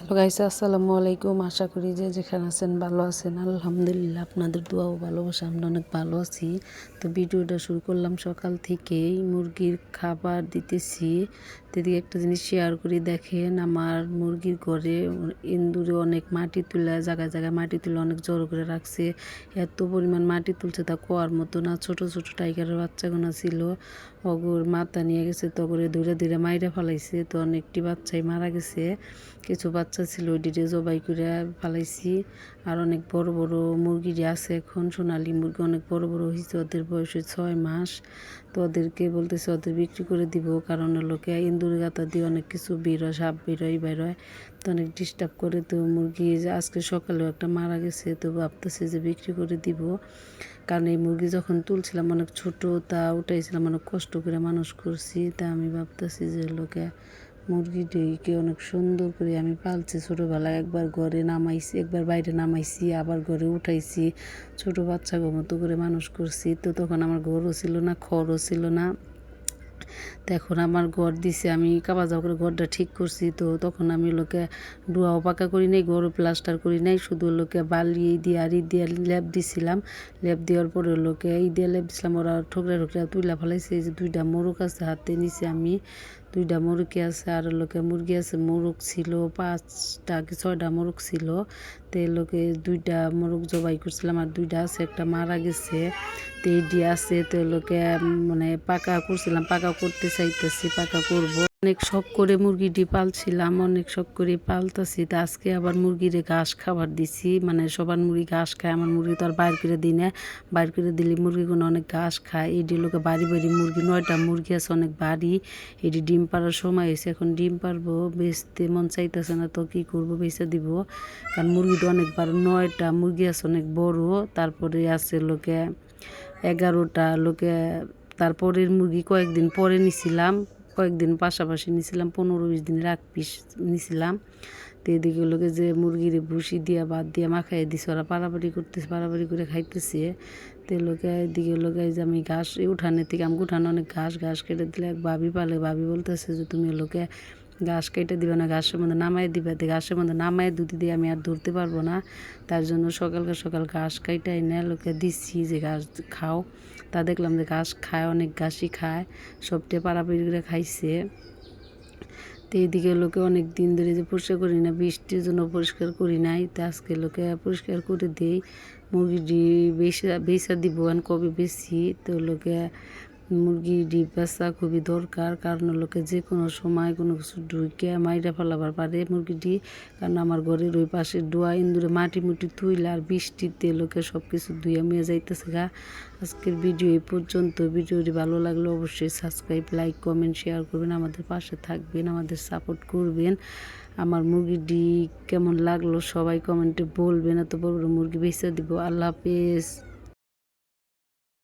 Hello guys আসসালামু আলাইকুম। আশা করি যে যেখানে আছেন ভালো আছেন। আলহামদুলিল্লাহ আপনাদের দোয়া ও ভালোবাসা, আমরা অনেক ভালো আছি। তো ভিডিওটা শুরু করলাম সকাল থেকেই। মুরগির খাবার দিতেছি। দিদি একটা জিনিস শেয়ার করি, দেখেন আমার মুরগির ঘরে ইন্দুরে অনেক মাটি তুলে, জায়গায় জায়গায় মাটি তুলে অনেক জড়ো করে রাখছে। এত পরিমাণ মাটি তুলছে তা কোয়ার মতো না? ছোট ছোট টাইগারের বাচ্চাগুনা ছিল, অগুর মাথা নিয়ে গেছে, তো করে দূরে দূরে মাইরে ফেলাইছে, তো অনেকটি বাচ্চাই মারা গেছে। কিছু বাচ্চা ছিল ওইটিরে জবাই করে ফালাইছি। আর অনেক বড় বড় মুরগি আছে এখন, সোনালি মুরগি অনেক বড় বড় হয়েছে ওদের বয়স ছয় মাস। তো ওদেরকে বলতেছে, ওদের বিক্রি করে দিব, কারণ লোকে ইন্দুর গাতা দিয়ে অনেক কিছু বেরোয়, সাপ বেরোয় বেরোয়। তো অনেক ডিস্টার্ব করে তো মুরগি আজকে সকালেও একটা মারা গেছে, তো ভাবতেছে যে বিক্রি করে দিব। কারণ এই মুরগি যখন তুলছিলাম অনেক ছোট, তা উঠাইছিলাম, অনেক কষ্ট করে মানুষ করছি। তা আমি ভাবতেছি যে লোকে মুরগিটিকে অনেক সুন্দর করে আমি পালছি। ছোটোবেলায় একবার ঘরে নামাইছি, একবার বাইরে নামাইছি, আবার ঘরে উঠাইছি। ছোটো বাচ্চা মতো করে মানুষ করছি। তো তখন আমার ঘরও ছিল না, খড়ও ছিল না। তো এখন আমার ঘর দিছে, আমি কাবা যাওয়া করে ঘরটা ঠিক করছি, তো তখন আমি লোকে ডুয়াও পাকা করি নাই ঘর প্লাস্টার করি নাই, শুধু লোকে বালি দিয়ে আর ই দিয়ে লেপ দিছিলাম। লেপ দেওয়ার পরে লোকে এই দিয়ে লেপ দিছিলাম, ওরা ঠোকরা ঠোকরা তুইলা ফেলাইছে যে দুইটা মোরগ আছে হাতে নিছে আমি। দুইটা মুরগি আছে আর লোকে মুরগি আছে মোরগ ছিল, পাঁচটা কি ছয়টা মোরগ ছিল। তো লোকে দুইটা মোরগ জবাই করছিলাম আর দুইটা আছে, একটা মারা গেছে, তো এটি আছে, তো লোকে মানে পাকা করছিলাম, পাকা করতে চাইতেছি, পাকা করব। অনেক শখ করে মুরগিটি পালছিলাম, অনেক শখ করে পালতাছি। তো আজকে আবার মুরগিরে ঘাস খাবার দিছি। মানে সবার মুরগি ঘাস খায়, আমার মুরগি তো আর বাইর করে দিই না। বাইর করে দিলে মুরগিগুলো অনেক ঘাস খায়। এটি লোকে বাড়ি বাড়ি মুরগি, নয়টা মুরগি আছে, অনেক বাড়ি। এটি ডিম পাড়ার সময় হয়েছে, এখন ডিম পারব বেচতে মন চাইতেছে না তো কী করব, বেচে দিব। কারণ মুরগিটা অনেক বড় নয়টা মুরগি আছে, অনেক বড়। তারপরে আছে লোকে এগারোটা লোকে তারপরের মুরগি কয়েকদিন পরে নিছিলাম। কয়েকদিন পাশাপাশি নিছিলাম, পনেরো বিশ দিনের এক পিস নিছিলাম। তো এদিকে লোকে যে মুরগির ভুসি দিয়া বাদ দিয়া মাখাই দিছে, ওরা পাড়াপাড়ি করতেছে পাড়াপাড়ি করে খাইতেছে। তো লোকে এদিকে লোকে যে আমি ঘাস উঠানে থেকে আমি উঠানে অনেক ঘাস ঘাস কেটে দিলে এক ভাবি পালে, ভাবি বলতেছে যে তুমি লোকে ঘাস কেটে দিবে না, ঘাসের মধ্যে নামাই দিবে। ঘাসের মধ্যে নামাই দুধ দিয়ে আমি আর ধরতে পারব না। তার জন্য সকালকে সকাল ঘাস কাইটাই এনে লোকে দিচ্ছি যে ঘাস খাও। তা দেখলাম যে ঘাস খায়, অনেক ঘাসই খায়, সবটে পাড়াপাড়ি করে খাইছে। তো এইদিকে লোকে অনেক দিন ধরে যে পরিষ্কার করি না, বৃষ্টির জন্য পরিষ্কার করি নাই। তো আজকে লোকে পরিষ্কার করে দিই। মুরগিটি বেসা বেসা দিব কবে বেশি তো লোকে মুরগি, ডিম বেচা খুবই দরকার। কারণ লোকে যে কোনো সময় কোনো কিছু ঢুকে মাইরা ফেলাবার পারে মুরগিটি। কারণ আমার ঘরের ওই পাশে ডোয়া ইন্দুরে মাটি মুটি তুইলে আর বৃষ্টিতে লোকে সব কিছু ধুয়ে মেয়ে যাইতেছে গা। আজকের ভিডিও এই পর্যন্ত। ভিডিওটি ভালো লাগলে অবশ্যই সাবস্ক্রাইব, লাইক, কমেন্ট, শেয়ার করবেন। আমাদের পাশে থাকবেন, আমাদের সাপোর্ট করবেন। আমার মুরগিটি কেমন লাগল সবাই কমেন্টে বলবেন। এত বড় বড় মুরগি বেঁচে দিব। আল্লাহ হাফেজ।